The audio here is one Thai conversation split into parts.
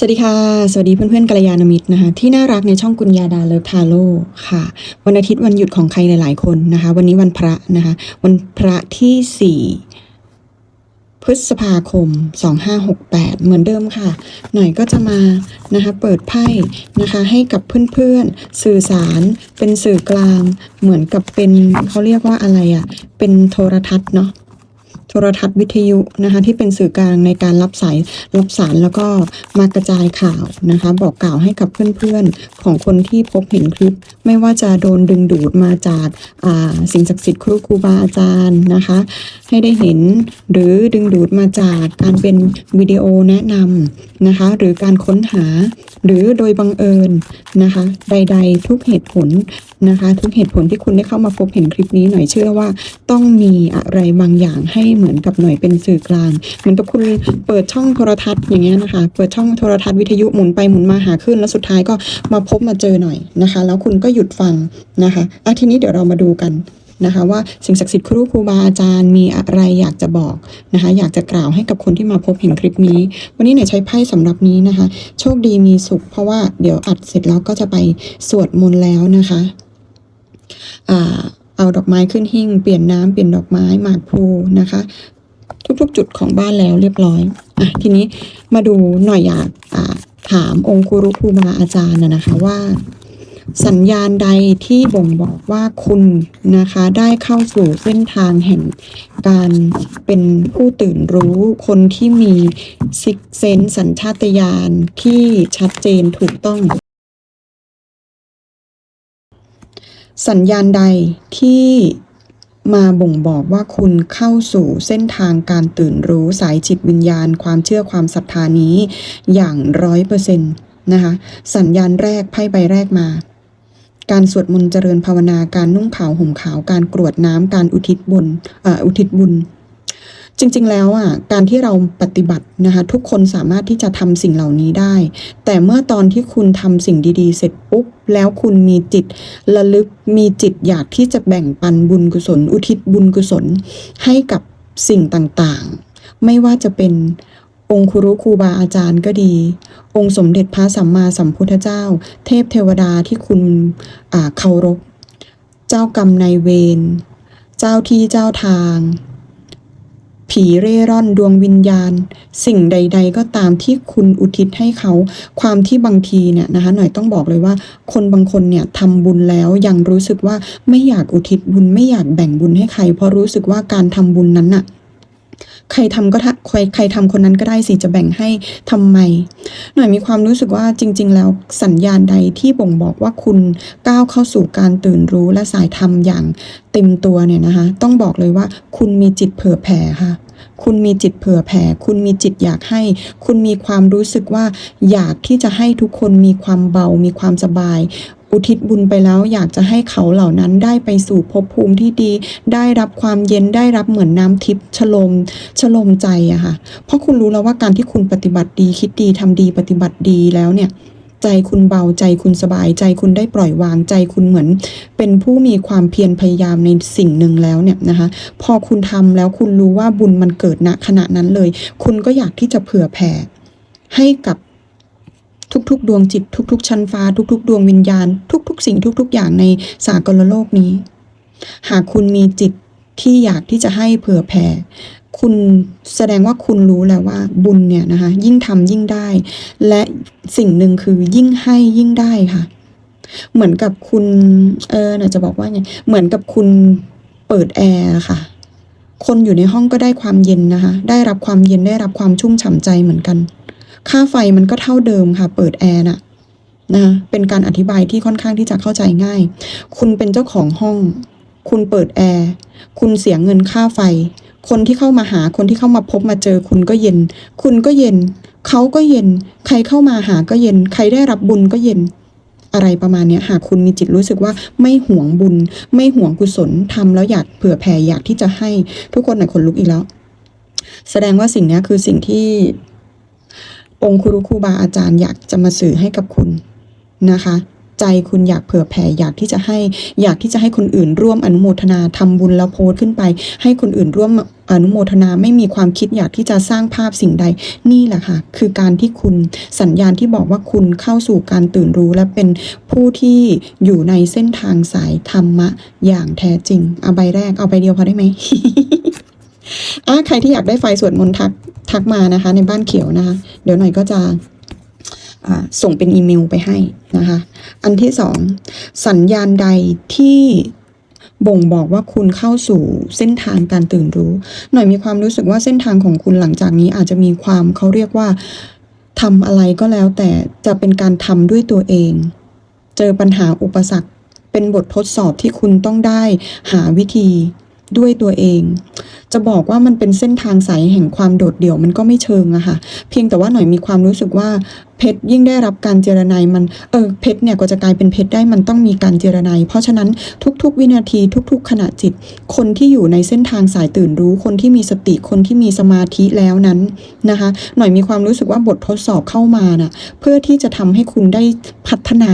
สวัสดีค่ะ สวัสดีเพื่อนๆกัลยาณมิตรนะคะที่น่ารักในช่องกุญญาดาเลิฟทาโร่ค่ะ วันอาทิตย์วันหยุดของใครหลายๆคนนะคะ วันนี้วันพระนะคะ วันพระที่ 4 พฤษภาคม 2568 เหมือนเดิมค่ะ หน่อยก็จะมานะคะเปิดไพ่นะคะให้กับเพื่อนๆ สื่อสาร เป็นสื่อกลาง เหมือนกับเป็นเขาเรียกว่าอะไรอะ่ะ เป็นโทรทัศน์เนาะ โทรทัศน์วิทยุนะคะที่เป็นสื่อกลางในการรับสายรับสารแล้วก็มากระจายข่าวนะคะ บอกกล่าวให้กับเพื่อนๆ ของคนที่พบเห็นคลิป ไม่ว่าจะโดนดึงดูดมาจากาสิ่งศักดิ์สิทธิ์ครูครูบาอาจารย์นะคะ ให้ได้เห็นหรือดึงดูดมาจากการเป็นวิดีโอแนะนำนะคะ หรือการค้นหาหรือโดยบังเอิญนะคะ ใด ๆ ทุกเหตุผลนะคะ ทุกเหตุผลที่คุณได้เข้ามาพบเห็นคลิปนี้หน่อยเชื่อว่าต้องมีอะไรบางอย่างให้เหมือนกับหน่อยเป็นสื่อกลาง เหมือนกับคุณเปิดช่องโทรทัศน์อย่างเงี้ยนะคะ เปิดช่องโทรทัศน์วิทยุหมุนไปหมุนมาหาขึ้น แล้วสุดท้ายก็มาพบมาเจอหน่อยนะคะ แล้วคุณก็หยุดฟังนะคะอะทีนี้เดี๋ยวเรามาดูกันนะคะว่าสิ่งศักดิ์สิทธิ์ครูครูบาอาจารย์มีอะไรอยากจะบอกนะคะอยากจะกล่าวให้กับคนที่มาพบเห็นคลิปนี้ วันนี้เนี่ยใช้ไพ่สำหรับนี้นะคะ โชคดีมีสุข เพราะว่าเดี๋ยวอัดเสร็จแล้วก็จะไปสวดมนต์แล้วนะคะอ่า เอาดอกไม้ขึ้นหิ้งเปลี่ยนน้ำเปลี่ยนดอกไม้หมากพลูนะคะ ทุกๆ จุดของบ้านแล้วเรียบร้อยอะทีนี้มาดูหน่อยอยากถามองค์ครูครูบาอาจารย์นะคะว่า สัญญาณใดที่บ่งบอกว่าคุณนะคะได้เข้าสู่เส้นทางแห่งการเป็นผู้ตื่นรู้ คนที่มีซิกเซนสัญชาตญาณที่ชัดเจนถูกต้อง สัญญาณใดที่มาบ่งบอกว่าคุณเข้าสู่เส้นทางการตื่นรู้สายจิตวิญญาณ ความเชื่อความศรัทธานี้อย่างร้อยเปอร์เซ็นต์นะคะสัญญาณแรกไพ่ใบแรกมา การสวดมนต์เจริญภาวนาการนุ่งขาวห่มขาวการกรวดน้ำการอุทิศบุญออุทิศบุญ จริงๆแล้วอะการที่เราปฏิบัตินะคะทุกคนสามารถที่จะทำสิ่งเหล่านี้ได้ แต่เมื่อตอนที่คุณทำสิ่งดีๆ เสร็จปุ๊บ แล้วคุณมีจิตระลึกมีจิตอยากที่จะแบ่งปันบุญกุศล อุทิศบุญกุศล ให้กับสิ่งต่างๆ ไม่ว่าจะเป็นองค์ครูครูบาอาจารย์ก็ดี องค์สมเด็จพระสัมมาสัมพุทธเจ้า เทพเทวดาที่คุณเคารพ เจ้ากรรมนายเวร เจ้าที่เจ้าทาง ผีเร่ร่อนดวงวิญญาณ สิ่งใด ๆ ก็ตามที่คุณอุทิศให้เขา ความที่บางทีเนี่ยนะคะหน่อยต้องบอกเลยว่า คนบางคนเนี่ยทำบุญแล้วยังรู้สึกว่าไม่อยากอุทิศบุญไม่อยากแบ่งบุญให้ใคร เพราะรู้สึกว่าการทำบุญนั้นน่ะ ใครทำก็ทำใครใครทำคนนั้นก็ได้สิจะแบ่งให้ทำไม หน่อยมีความรู้สึกว่าจริง ๆ แล้วสัญญาณใดที่บ่งบอกว่าคุณก้าวเข้าสู่การตื่นรู้และสายธรรมอย่างเต็มตัวเนี่ยนะคะ ต้องบอกเลยว่าคุณมีจิตเผื่อแผ่ค่ะคุณมีจิตเผื่อแผ่ คุณมีจิตอยากให้ คุณมีความรู้สึกว่าอยากที่จะให้ทุกคนมีความเบา มีความสบาย อุทิศบุญไปแล้วอยากจะให้เขาเหล่านั้นได้ไปสู่ภพภูมิที่ดี ได้รับความเย็นได้รับเหมือนน้ำทิพย์ชโลมชโลมใจอะค่ะ เพราะคุณรู้แล้วว่าการที่คุณปฏิบัติดีคิดดีทำดีปฏิบัติดีแล้วเนี่ยใจคุณเบาใจคุณสบายใจคุณได้ปล่อยวางใจคุณเหมือน เป็นผู้มีความเพียรพยายามในสิ่งหนึ่งแล้วเนี่ยนะคะ พอคุณทำแล้วคุณรู้ว่าบุญมันเกิดณขณะนั้นเลย คุณก็อยากที่จะเผื่อแผ่ให้กับ ทุกๆ ดวงจิต ทุก ๆ ชั้นฟ้า ทุก ๆ ดวงวิญญาณ ทุก ๆ สิ่งทุก ๆ อย่างในสากลโลกนี้ หากคุณมีจิตที่อยากที่จะให้เผื่อแผ่คุณแสดงว่าคุณรู้แล้วว่าบุญเนี่ยนะคะ ยิ่งทำยิ่งได้ และสิ่งหนึ่งคือยิ่งให้ยิ่งได้ค่ะ เหมือนกับคุณ เออน่าจะบอกว่าไงเหมือนกับคุณเปิดแอร์ค่ะ คนอยู่ในห้องก็ได้ความเย็นนะคะ ได้รับความเย็นได้รับความชุ่มฉ่ำใจเหมือนกัน ค่าไฟมันก็เท่าเดิมค่ะ เปิดแอร์น่ะนะคะเป็นการอธิบายที่ค่อนข้างที่จะเข้าใจง่าย คุณเป็นเจ้าของห้อง คุณเปิดแอร์ คุณเสียเงินค่าไฟ คนที่เข้ามาหา คนที่เข้ามาพบมาเจอ คุณก็เย็น คุณก็เย็น เขาก็เย็น ใครเข้ามาหาก็เย็น ใครได้รับบุญก็เย็น อะไรประมาณนี้หากคุณมีจิตรู้สึกว่าไม่หวงบุญ ไม่หวงกุศลทำแล้วอยากเผื่อแผ่อยากที่จะให้ทุกคนหน่อยขนลุกอีกแล้ว แสดงว่าสิ่งนี้คือสิ่งที่ องค์ครูครูบาอาจารย์อยากจะมาสื่อให้กับคุณนะคะ ใจคุณอยากเผื่อแผ่อยากที่จะให้อยากที่จะให้คนอื่นร่วมอนุโมทนาทำบุญแล้วโพสต์ขึ้นไป ให้คนอื่นร่วมอนุโมทนาไม่มีความคิดอยากที่จะสร้างภาพสิ่งใด นี่แหละค่ะ คือการที่คุณสัญญาณที่บอกว่าคุณเข้าสู่การตื่นรู้และเป็นผู้ที่อยู่ในเส้นทางสายธรรมะอย่างแท้จริง เอาใบแรกเอาใบเดียวพอได้ไหม อะใครที่อยากได้ไฟสวดมนต์ทักทักมานะคะ ในบ้านเขียวนะคะ เดี๋ยวหน่อยก็จะส่งเป็นอีเมลไปให้นะคะ อันที่สองสัญญาณใดที่บ่งบอกว่าคุณเข้าสู่เส้นทางการตื่นรู้ หน่อยมีความรู้สึกว่าเส้นทางของคุณหลังจากนี้อาจจะมีความเขาเรียกว่าทำอะไรก็แล้วแต่จะเป็นการทำด้วยตัวเอง เจอปัญหาอุปสรรคเป็นบททดสอบที่คุณต้องได้หาวิธี ด้วยตัวเอง จะบอกว่ามันเป็นเส้นทางสายแห่งความโดดเดี่ยวมันก็ไม่เชิงอะค่ะ เพียงแต่ว่าหน่อยมีความรู้สึกว่าเพชรยิ่งได้รับการเจรไนมันเออเพชรเนี่ยก็จะกลายเป็นเพชรได้มันต้องมีการเจรไนเพราะฉะนั้นทุก ๆ วินาทีทุก ๆ ขณะจิต คนที่อยู่ในเส้นทางสายตื่นรู้ คนที่มีสติคนที่มีสมาธิแล้วนั้นนะคะ หน่อยมีความรู้สึกว่าบททดสอบเข้ามาน่ะเพื่อที่จะทำให้คุณได้พัฒนา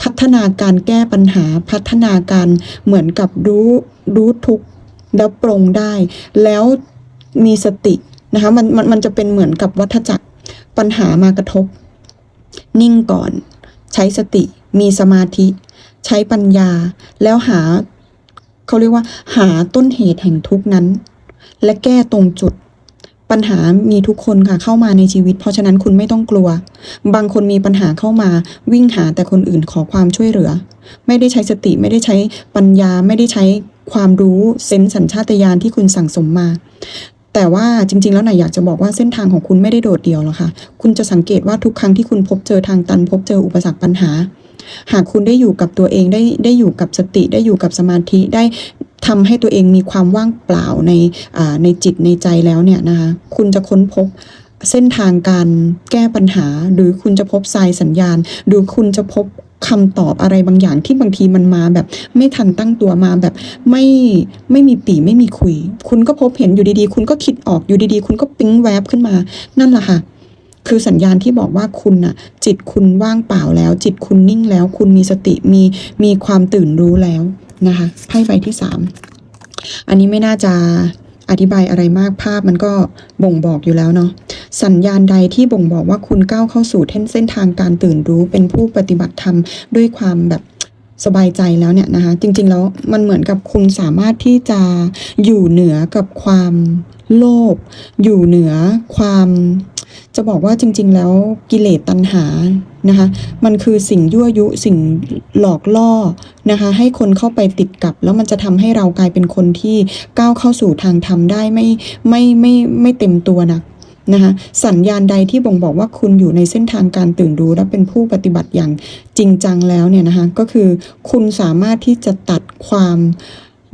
พัฒนาการแก้ปัญหาพัฒนาการเหมือนกับรู้รู้ทุกแล้วปรงได้ แล้วมีสตินะคะมันมันมันจะเป็นเหมือนกับวัฏจักรปัญหามากระทบ นิ่งก่อน ใช้สติ มีสมาธิ ใช้ปัญญา แล้วหาเขาเรียกว่า หาต้นเหตุแห่งทุกนั้น และแก้ตรงจุด ปัญหามีทุกคนค่ะเข้ามาในชีวิต เพราะฉะนั้นคุณไม่ต้องกลัว บางคนมีปัญหาเข้ามาวิ่งหาแต่คนอื่นขอความช่วยเหลือ ไม่ได้ใช้สติไม่ได้ใช้ปัญญาไม่ได้ใช้ความรู้เซนส์สัญชาตญาณที่คุณสั่งสมมา แต่ว่าจริง ๆ แล้วหน่อยอยากจะบอกว่าเส้นทางของคุณไม่ได้โดดเดี่ยวหรอกค่ะ คุณจะสังเกตว่าทุกครั้งที่คุณพบเจอทางตัน พบเจออุปสรรคปัญหา หากคุณได้อยู่กับตัวเองได้ได้อยู่กับสติได้อยู่กับสมาธิได้ทำให้ตัวเองมีความว่างเปล่าในในจิตในใจแล้วเนี่ยนะคะคุณจะค้นพบเส้นทางการแก้ปัญหา หรือคุณจะพบทรายสัญญาณ หรือคุณจะพบคำตอบอะไรบางอย่างที่บางทีมันมาแบบไม่ทันตั้งตัวมาแบบไม่ไม่มีปีไม่มีคุย คุณก็พบเห็นอยู่ดีๆ คุณก็คิดออกอยู่ดีๆ คุณก็ปิ๊งแวบขึ้นมา นั่นแหละค่ะ คือสัญญาณที่บอกว่าคุณน่ะ จิตคุณว่างเปล่าแล้ว จิตคุณนิ่งแล้ว คุณมีสติมีมีความตื่นรู้แล้วนะคะไพ่ใบที่สามอันนี้ไม่น่าจะอธิบายอะไรมากภาพมันก็บ่งบอกอยู่แล้วเนาะสัญญาณใดที่บ่งบอกว่าคุณก้าวเข้าสู่เส้นเส้นทางการตื่นรู้เป็นผู้ปฏิบัติธรรมด้วยความแบบสบายใจแล้วเนี่ยนะคะจริงๆแล้วมันเหมือนกับคุณสามารถที่จะอยู่เหนือกับความโลภอยู่เหนือความ จะบอกว่าจริง ๆ แล้วกิเลสตัณหานะคะ มันคือสิ่งยั่วยุสิ่งหลอกล่อนะคะ ให้คนเข้าไปติดกับ แล้วมันจะทำให้เรากลายเป็นคนที่ก้าวเข้าสู่ทางธรรมได้ไม่ไม่ไม่ไม่เต็มตัวนักนะคะสัญญาณใดที่บ่งบอกว่าคุณอยู่ในเส้นทางการตื่นรู้และเป็นผู้ปฏิบัติอย่างจริงจังแล้วเนี่ยนะคะก็คือคุณสามารถที่จะตัดความ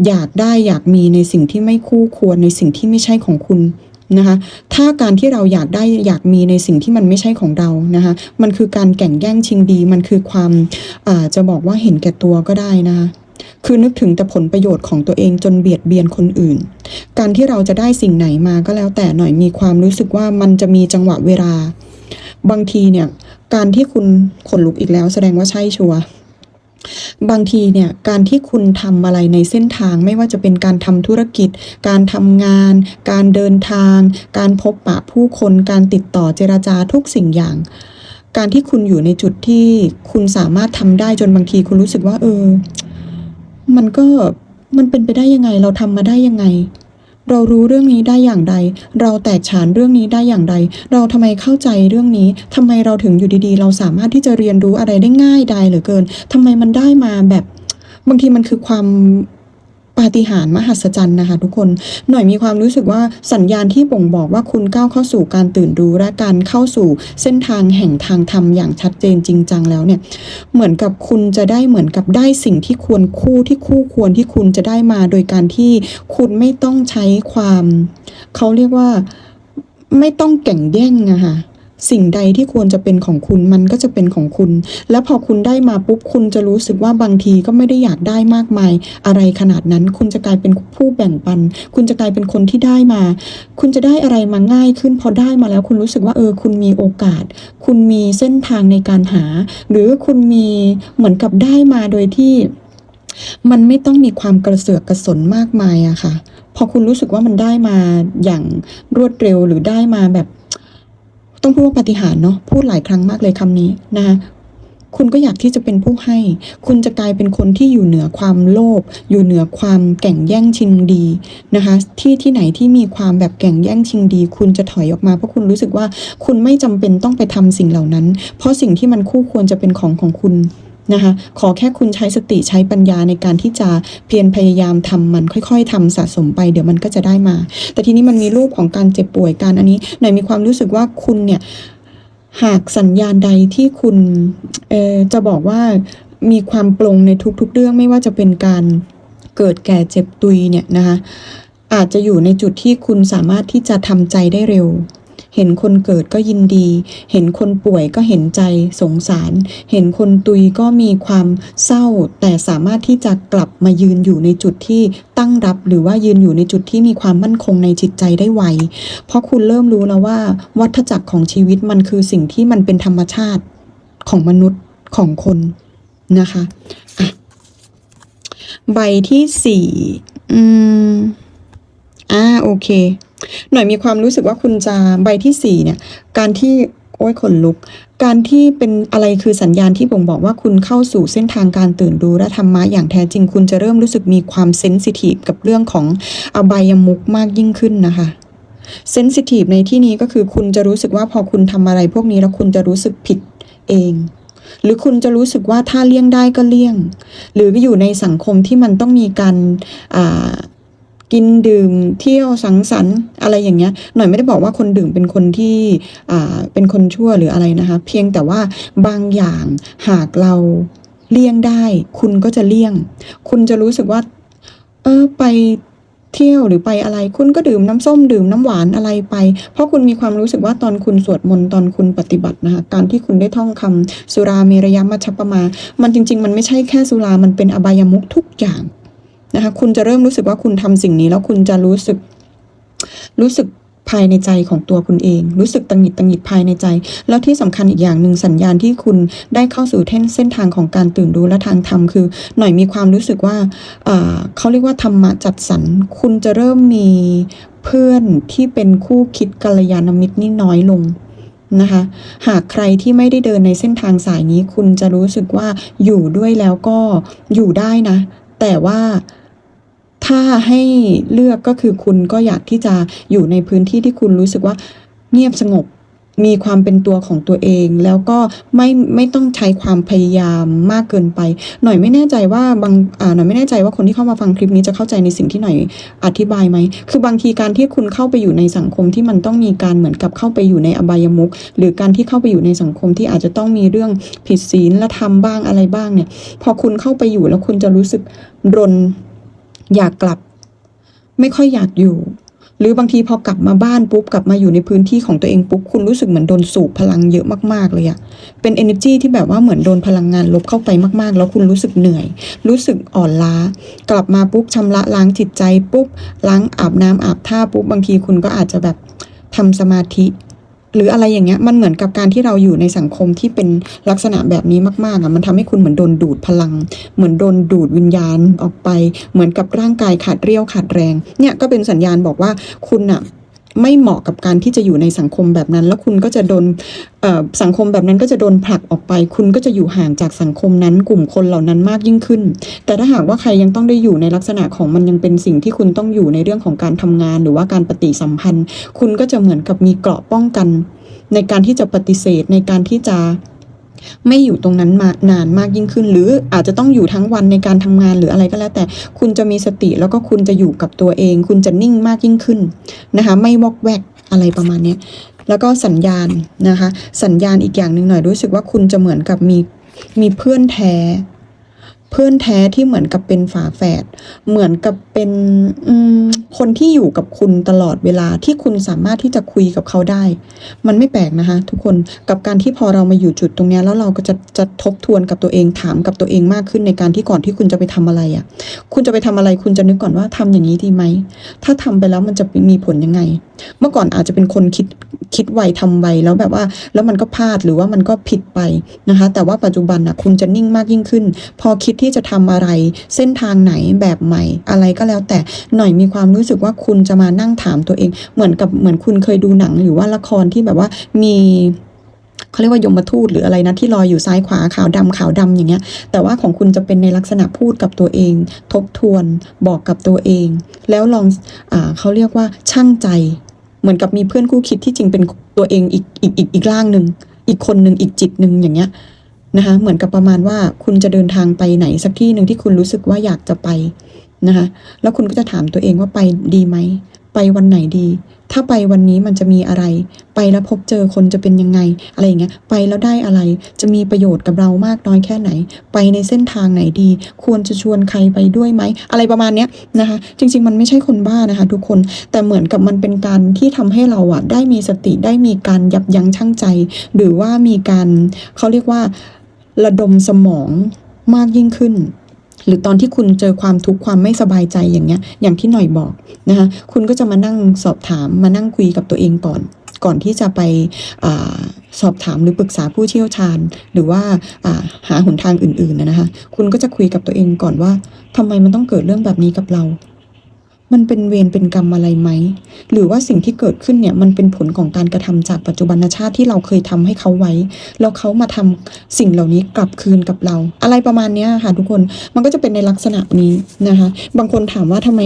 อยากได้อยากมีในสิ่งที่ไม่คู่ควรในสิ่งที่ไม่ใช่ของคุณ นะคะ ถ้าการที่เราอยากได้อยากมีในสิ่งที่มันไม่ใช่ของเรานะคะ มันคือการแข่งแย่งชิงดี มันคือความาจะบอกว่าเห็นแก่ตัวก็ได้นะคะคือนึกถึงแต่ผลประโยชน์ของตัวเองจนเบียดเบียนคนอื่น การที่เราจะได้สิ่งไหนมาก็แล้วแต่หน่อยมีความรู้สึกว่ามันจะมีจังหวะเวลา บางทีเนี่ย การที่คุณขนลุกอีกแล้วแสดงว่าใช่ชัวร์ บางทีเนี่ยการที่คุณทำอะไรในเส้นทางไม่ว่าจะเป็นการทำธุรกิจ การทำงาน การเดินทาง การพบปะผู้คน การติดต่อเจราจาทุกสิ่งอย่าง การที่คุณอยู่ในจุดที่คุณสามารถทำได้จนบางทีคุณรู้สึกว่า เออ มันก็มันเป็นไปได้ยังไง เราทำมาได้ยังไง เรารู้เรื่องนี้ได้อย่างใดเราแตกฉานเรื่องนี้ได้อย่างใดเราทำไมเข้าใจเรื่องนี้ทำไมเราถึงอยู่ดีๆ เราสามารถที่จะเรียนรู้อะไรได้ง่ายได้เหลือเกินทำไมมันได้มาแบบบางทีมันคือความ ปาฏิหาริย์มหัศจรรย์นะคะทุกคนหน่อยมีความรู้สึกว่าสัญญาณที่บ่งบอกว่าคุณก้าวเข้าสู่การตื่นรู้และการเข้าสู่เส้นทางแห่งทางธรรมอย่างชัดเจนจริงจังแล้วเนี่ยเหมือนกับคุณจะได้เหมือนกับได้สิ่งที่ควรคู่ที่คู่ควรที่คุณจะได้มาโดยการที่คุณไม่ต้องใช้ความ เขาเรียกว่าไม่ต้องแก่งแย่งอะค่ะ สิ่งใดที่ควรจะเป็นของคุณมันก็จะเป็นของคุณ แล้วพอคุณได้มาปุ๊บคุณจะรู้สึกว่าบางทีก็ไม่ได้อยากได้มากมาย อะไรขนาดนั้น คุณจะกลายเป็นผู้แบ่งปัน คุณจะกลายเป็นคนที่ได้มา คุณจะได้อะไรมาง่ายขึ้น พอได้มาแล้วคุณรู้สึกว่าเออ คุณมีโอกาส คุณมีเส้นทางในการหา หรือคุณมีเหมือนกับได้มาโดยที่ มันไม่ต้องมีความกระเสือกกระสนมากมายอะค่ะพอคุณรู้สึกว่ามันได้มาอย่างรวดเร็วหรือได้มาแบบ ต้องพูดว่าปฏิหารเนาะพูดหลายครั้งมากเลยคำนี้นะคะคุณก็อยากที่จะเป็นผู้ให้ คุณจะกลายเป็นคนที่อยู่เหนือความโลภ อยู่เหนือความแก่งแย่งชิงดีนะคะ ที่ที่ไหนที่มีความแบบแก่งแย่งชิงดี คุณจะถอยออกมาเพราะคุณรู้สึกว่าคุณไม่จำเป็นต้องไปทำสิ่งเหล่านั้น เพราะสิ่งที่มันคู่ควรจะเป็นของของคุณ นะคะขอแค่คุณใช้สติใช้ปัญญาในการที่จะเพียรพยายามทำมันค่อย ๆทำสะสมไปเดี๋ยวมันก็จะได้มา แต่ทีนี้มันมีรูปของการเจ็บป่วยการอันนี้หน่อยมีความรู้สึกว่าคุณเนี่ยหากสัญญาณใดที่คุณจะบอกว่ามีความปลงในทุกๆ เรื่องไม่ว่าจะเป็นการเกิดแก่เจ็บตุยเนี่ยนะคะอาจจะอยู่ในจุดที่คุณสามารถที่จะทำใจได้เร็ว เห็นคนเกิดก็ยินดี เห็นคนป่วยก็เห็นใจสงสาร เห็นคนตุยก็มีความเศร้า แต่สามารถที่จะกลับมายืนอยู่ในจุดที่ตั้งรับ หรือว่ายืนอยู่ในจุดที่มีความมั่นคงในจิตใจได้ไว เพราะคุณเริ่มรู้แล้วว่า วัฏจักรของชีวิตมันคือสิ่งที่มันเป็นธรรมชาติของมนุษย์ของคนนะคะอะใบที่สี่อืมอ่าโอเค หน่อยมีความรู้สึกว่าคุณจะใบที่สี่เนี่ย การที่โอ้ยขนลุก การที่เป็นอะไรคือสัญญาณที่บ่งบอกว่าคุณเข้าสู่เส้นทางการตื่นรู้และธรรมะอย่างแท้จริง คุณจะเริ่มรู้สึกมีความเซนซิทีฟกับเรื่องของอบายมุกมากยิ่งขึ้นนะคะเซนซิทีฟในที่นี้ก็คือคุณจะรู้สึกว่าพอคุณทำอะไรพวกนี้แล้วคุณจะรู้สึกผิดเอง หรือคุณจะรู้สึกว่าถ้าเลี่ยงได้ก็เลี่ยง หรืออยู่ในสังคมที่มันต้องมีการ กินดื่มเที่ยวสังสรรค์อะไรอย่างเงี้ยหน่อยไม่ได้บอกว่าคนดื่มเป็นคนที่อ่าเป็นคนชั่วหรืออะไรนะคะ เพียงแต่ว่าบางอย่างหากเราเลี่ยงได้ คุณก็จะเลี่ยง คุณจะรู้สึกว่า เออไปเที่ยวหรือไปอะไร คุณก็ดื่มน้ำส้มดื่มน้ำหวานอะไรไป เพราะคุณมีความรู้สึกว่าตอนคุณสวดมนต์ตอนคุณปฏิบัตินะคะการที่คุณได้ท่องคำสุราเมรยมัชฌัปมา มันจริง ๆ มันไม่ใช่แค่สุรา มันเป็นอบายมุขทุกอย่าง นะคะคุณจะเริ่มรู้สึกว่าคุณทำสิ่งนี้แล้วคุณจะรู้สึก รู้สึกภายในใจของตัวคุณเอง รู้สึกตังหิดตังหิดภายในใจ แล้วที่สำคัญอีกอย่างหนึ่งสัญญาณที่คุณได้เข้าสู่เส้นเส้นทางของการตื่นรู้และทางธรรมคือ หน่อยมีความรู้สึกว่าอ่าเขาเรียกว่าธรรมะจัดสรรคุณจะเริ่มมีเพื่อนที่เป็นคู่คิดกัลยาณมิตรนี่น้อยลงนะคะ หากใครที่ไม่ได้เดินในเส้นทางสายนี้ คุณจะรู้สึกว่าอยู่ด้วยแล้วก็อยู่ได้นะ แต่ว่า ถ้าให้เลือกก็คือคุณก็อยากที่จะอยู่ในพื้นที่ที่คุณรู้สึกว่าเงียบสงบมีความเป็นตัวของตัวเอง แล้วก็ไม่ไม่ต้องใช้ความพยายามมากเกินไป หน่อยไม่แน่ใจว่าบางอ่าหน่อยไม่แน่ใจว่าคนที่เข้ามาฟังคลิปนี้จะเข้าใจในสิ่งที่หน่อยอธิบายไหม คือบางทีการที่คุณเข้าไปอยู่ในสังคมที่มันต้องมีการเหมือนกับเข้าไปอยู่ในอบายมุขหรือการที่เข้าไปอยู่ในสังคมที่อาจจะต้องมีเรื่องผิดศีลและทำบ้างอะไรบ้างเนี่ย พอคุณเข้าไปอยู่แล้วคุณจะรู้สึกรน อยากกลับ ไม่ค่อยอยากอยู่ หรือบางทีพอกลับมาบ้านปุ๊บกลับมาอยู่ในพื้นที่ของตัวเองปุ๊บคุณรู้สึกเหมือนโดนสูบพลังเยอะมากๆเลยอะเป็น energy ที่แบบว่าเหมือนโดนพลังงานลบเข้าไปมากๆ แล้วคุณรู้สึกเหนื่อย รู้สึกอ่อนล้า กลับมาปุ๊บชำระล้างจิตใจปุ๊บล้างอาบน้ำอาบท่าปุ๊บบางทีคุณก็อาจจะแบบทำสมาธิ หรืออะไรอย่างเงี้ยมันเหมือนกับการที่เราอยู่ในสังคมที่เป็นลักษณะแบบนี้มากๆอะมันทำให้คุณเหมือนโดนดูดพลัง เหมือนโดนดูดวิญญาณออกไป เหมือนกับร่างกายขาดเรี่ยวขาดแรงเนี่ยก็เป็นสัญญาณบอกว่าคุณอะ ไม่เหมาะกับการที่จะอยู่ในสังคมแบบนั้น แล้วคุณก็จะโดนสังคมแบบนั้นก็จะโดนผลักออกไป คุณก็จะอยู่ห่างจากสังคมนั้นกลุ่มคนเหล่านั้นมากยิ่งขึ้น แต่ถ้าหากว่าใครยังต้องได้อยู่ในลักษณะของมันยังเป็นสิ่งที่คุณต้องอยู่ในเรื่องของการทำงาน หรือว่าการปฏิสัมพันธ์ คุณก็จะเหมือนกับมีเกราะป้องกัน ในการที่จะปฏิเสธในการที่จะ ไม่อยู่ตรงนั้นมานานมากยิ่งขึ้น หรืออาจจะต้องอยู่ทั้งวันในการทำงานหรืออะไรก็แล้ว แต่คุณจะมีสติแล้วก็คุณจะอยู่กับตัวเอง คุณจะนิ่งมากยิ่งขึ้นนะคะ ไม่วอกแวกอะไรประมาณนี้แล้วก็สัญญาณนะคะ สัญญาณอีกอย่างหนึ่งหน่อยรู้สึกว่าคุณจะเหมือนกับมีมีเพื่อนแท้ เพื่อนแท้ที่เหมือนกับเป็นฝาแฝดเหมือนกับเป็นอืม คนที่อยู่กับคุณตลอดเวลาที่คุณสามารถที่จะคุยกับเขาได้ มันไม่แปลกนะคะ ทุกคนกับการที่พอเรามาอยู่จุดตรงนี้แล้วเราก็จะจะทบทวนกับตัวเองถามกับตัวเองมากขึ้นในการที่ก่อนที่คุณจะไปทำอะไรอะ่ะ คุณจะไปทำอะไรคุณจะนึกก่อนว่าทำอย่างนี้ดีไหมถ้าทำไปแล้วมันจะมีผลยังไง เมื่อก่อนอาจจะเป็นคนคิดคิดไวทำไวแล้วแบบว่า แล้วมันก็พลาดหรือว่ามันก็ผิดไปนะคะ แต่ว่าปัจจุบันนะคุณจะนิ่งมากยิ่งขึ้น พอคิดที่จะทำอะไรเส้นทางไหนแบบใหม่ อะไรก็แล้วแต่หน่อยมีความรู้สึกว่าคุณจะมานั่งถามตัวเอง เหมือนกับเหมือนคุณเคยดูหนังหรือว่าละครที่แบบว่ามีเขาเรียกว่ายมทูตหรืออะไรนะที่ลอยอยู่ซ้ายขวาขาวดำขาวดำอย่างเงี้ย แต่ว่าของคุณจะเป็นในลักษณะพูดกับตัวเอง ทบทวนบอกกับตัวเอง แล้วลองอเขาเรียกว่าช่างใจ เหมือนกับมีเพื่อนคู่คิดที่จริงเป็นตัวเองอีกอีกอีกอีกร่างหนึ่งอีกคนหนึ่งอีกจิตหนึ่งอย่างเงี้ยนะคะเหมือนกับประมาณว่าคุณจะเดินทางไปไหนสักที่หนึ่งที่คุณรู้สึกว่าอยากจะไปนะคะแล้วคุณก็จะถามตัวเองว่าไปดีไหม ไปวันไหนดี ถ้าไปวันนี้มันจะมีอะไร ไปแล้วพบเจอคนจะเป็นยังไง อะไรอย่างเงี้ย ไปแล้วได้อะไร จะมีประโยชน์กับเรามากน้อยแค่ไหน ไปในเส้นทางไหนดี ควรจะชวนใครไปด้วยไหม อะไรประมาณเนี้ยนะคะ จริง ๆ มันไม่ใช่คนบ้านะคะ ทุกคน แต่เหมือนกับมันเป็นการที่ทำให้เราอะได้มีสติ ได้มีการยับยั้งชั่งใจ หรือว่ามีการเขาเรียกว่า ระดมสมองมากยิ่งขึ้น หรือตอนที่คุณเจอความทุกข์ความไม่สบายใจอย่างเงี้ย อย่างที่หน่อยบอกนะคะ คุณก็จะมานั่งสอบถามมานั่งคุยกับตัวเองก่อน ก่อนที่จะไปอสอบถามหรือปรึกษาผู้เชี่ยวชาญ หรือว่าหาหนทางอื่นๆนะคะ คุณก็จะคุยกับตัวเองก่อนว่าทำไมมันต้องเกิดเรื่องแบบนี้กับเรา มันเป็นเวรเป็นกรรมอะไรไหม หรือว่าสิ่งที่เกิดขึ้นเนี่ยมันเป็นผลของการกระทำจากปัจจุบันชาติที่เราเคยทำให้เขาไว้ แล้วเขามาทำสิ่งเหล่านี้กลับคืนกับเรา อะไรประมาณเนี้ยค่ะทุกคนมันก็จะเป็นในลักษณะนี้นะคะ บางคนถามว่าทำไม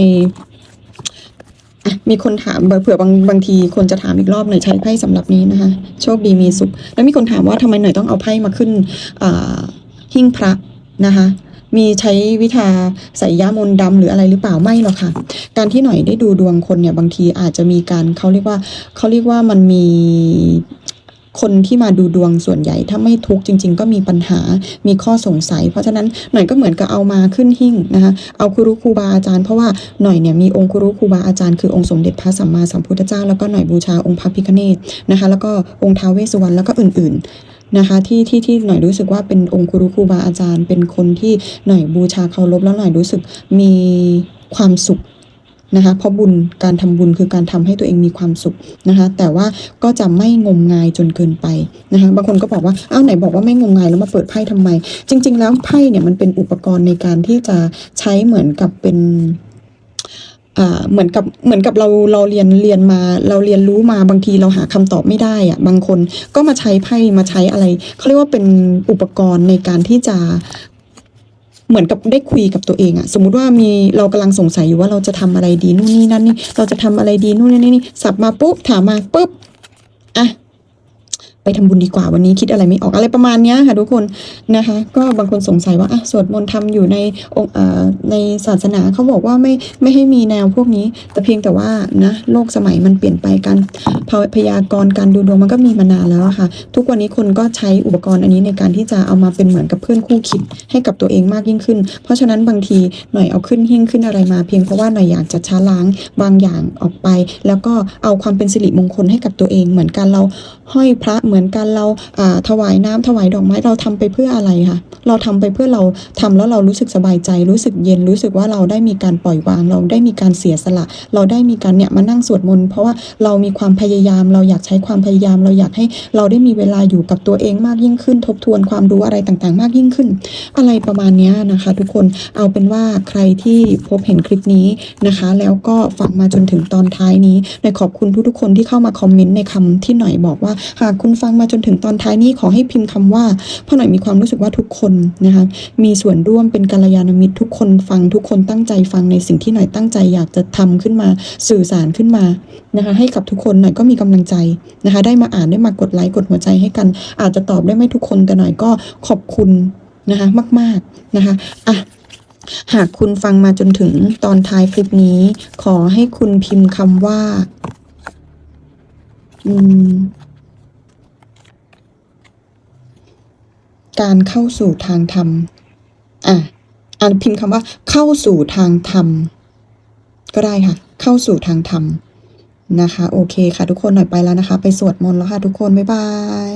มีคนถามเผื่อบางบางทีคนจะถามอีกรอบหน่อยใช้ไพ่สำหรับนี้นะคะ โชคดีมีสุข แล้วมีคนถามว่าทำไมหน่อยต้องเอาไพ่มาขึ้นหิ้งพระนะคะ มีใช้วิชาใส่ยามนต์ดำหรืออะไรหรือเปล่าไม่หรอกค่ะ การที่หน่อยได้ดูดวงคนเนี่ยบางทีอาจจะมีการเขาเรียกว่าเขาเรียกว่ามันมีคนที่มาดูดวงส่วนใหญ่ถ้าไม่ทุกข์จริง ๆ ก็มีปัญหามีข้อสงสัย เพราะฉะนั้นหน่อยก็เหมือนกับเอามาขึ้นหิ้งนะคะเอาครูครูบาอาจารย์เพราะว่าหน่อยเนี่ยมีองค์ครูครูบาอาจารย์คือองค์สมเด็จพระสัมมาสัมพุทธเจ้าแล้วก็หน่อยบูชาองค์พระพิฆเนศนะคะแล้วก็องค์ท้าวเวสสุวรรณแล้วก็อื่น ๆ นะคะที่ที่ที่หน่อยรู้สึกว่าเป็นองค์ครูครูบาอาจารย์ เป็นคนที่หน่อยบูชาเคารพแล้วหน่อยรู้สึกมีความสุขนะคะเพราะบุญการทำบุญคือการทำให้ตัวเองมีความสุขนะคะแต่ว่าก็จะไม่งมงายจนเกินไปนะคะบางคนก็บอกว่าอ้าวไหนบอกว่าไม่งมงายแล้วมาเปิดไพ่ทำไม จริง ๆ แล้วไพ่เนี่ยมันเป็นอุปกรณ์ในการที่จะใช้เหมือนกับเป็น เหมือนกับเหมือนกับเราเราเรียนเรียนมา เราเรียนรู้มาบางทีเราหาคำตอบไม่ได้อะบางคนก็มาใช้ไพ่มาใช้อะไรเขาเรียกว่าเป็นอุปกรณ์ในการที่จะเหมือนกับได้คุยกับตัวเองอะสมมุติว่ามีเรากำลังสงสัยอยู่ว่าเราจะทำอะไรดีนู่นนี่นั่นนี่เราจะทำอะไรดีนู่นนี่นี่สับมาปุ๊บถามมาปุ๊บอะ ไปทำบุญดีกว่าวันนี้คิดอะไรไม่ออกอะไรประมาณนี้ค่ะทุกคนนะคะ ก็บางคนสงสัยว่าอะสวดมนต์ทำอยู่ในองค์ในศาสนาเขาบอกว่าไม่ไม่ให้มีแนวพวกนี้ แต่เพียงแต่ว่านะโลกสมัยมันเปลี่ยนไปการพพยากรณ์การดูดวงมันก็มีมานานแล้วค่ะ ทุกวันนี้คนก็ใช้อุปกรณ์อันนี้ในการที่จะเอามาเป็นเหมือนกับเพื่อนคู่คิดให้กับตัวเองมากยิ่งขึ้น เพราะฉะนั้นบางทีหน่อยเอาขึ้นหิ้งขึ้นอะไรมา เพียงเพราะว่าหน่อยอยากจะช้าล้างบางอย่างออกไป แล้วก็เอาความเป็นสิริมงคลให้กับตัวเองเหมือนกันเราห้อยพระเหมือนกันเราถวายน้ำถวายดอกไม้เราทำไปเพื่ออะไรคะเราทำไปเพื่อเราทำแล้วเรารู้สึกสบายใจ รู้สึกเย็นรู้สึกว่าเราได้มีการปล่อยวาง เราได้มีการเสียสละ เราได้มีการเนี่ยมานั่งสวดมนต์เพราะว่าเรามีความพยายาม เราอยากใช้ความพยายาม เราอยากให้เราได้มีเวลาอยู่กับตัวเองมากยิ่งขึ้น ทบทวนความรู้อะไรต่างๆ มากยิ่งขึ้น อะไรประมาณเนี้ยนะคะ ทุกคนเอาเป็นว่าใครที่พบเห็นคลิปนี้นะคะ แล้วก็ฟังมาจนถึงตอนท้ายนี้หน่อยขอบคุณทุกๆคนที่เข้ามาคอมเมนต์ในคำที่หน่อยบอกว่าหากคุณฟังมาจนถึงตอนท้ายนี้ขอให้พิมพ์คำว่าเพราะหน่อยมีความรู้สึกว่าทุกคนนะคะมีส่วนร่วมเป็นกัลยาณมิตรทุกคนฟังทุกคนตั้งใจฟังในสิ่งที่หน่อยตั้งใจอยากจะทำขึ้นมาสื่อสารขึ้นมานะคะให้กับทุกคนหน่อยก็มีกำลังใจนะคะได้มาอ่านได้มากดไลค์กดหัวใจให้กัน อาจจะตอบได้ไม่ทุกคนแต่หน่อยก็ขอบคุณนะคะมาก ๆนะคะอะหากคุณฟังมาจนถึงตอนท้ายคลิปนี้ ขอให้คุณพิมพ์คำว่า อืม การเข้าสู่ทางธรรม อะอ่านพิมพ์คำว่า เข้าสู่ทางธรรม ก็ได้ค่ะ เข้าสู่ทางธรรมนะคะ โอเคค่ะทุกคนหน่อยไปแล้วนะคะ ไปสวดมนต์แล้วค่ะทุกคน บ๊ายบาย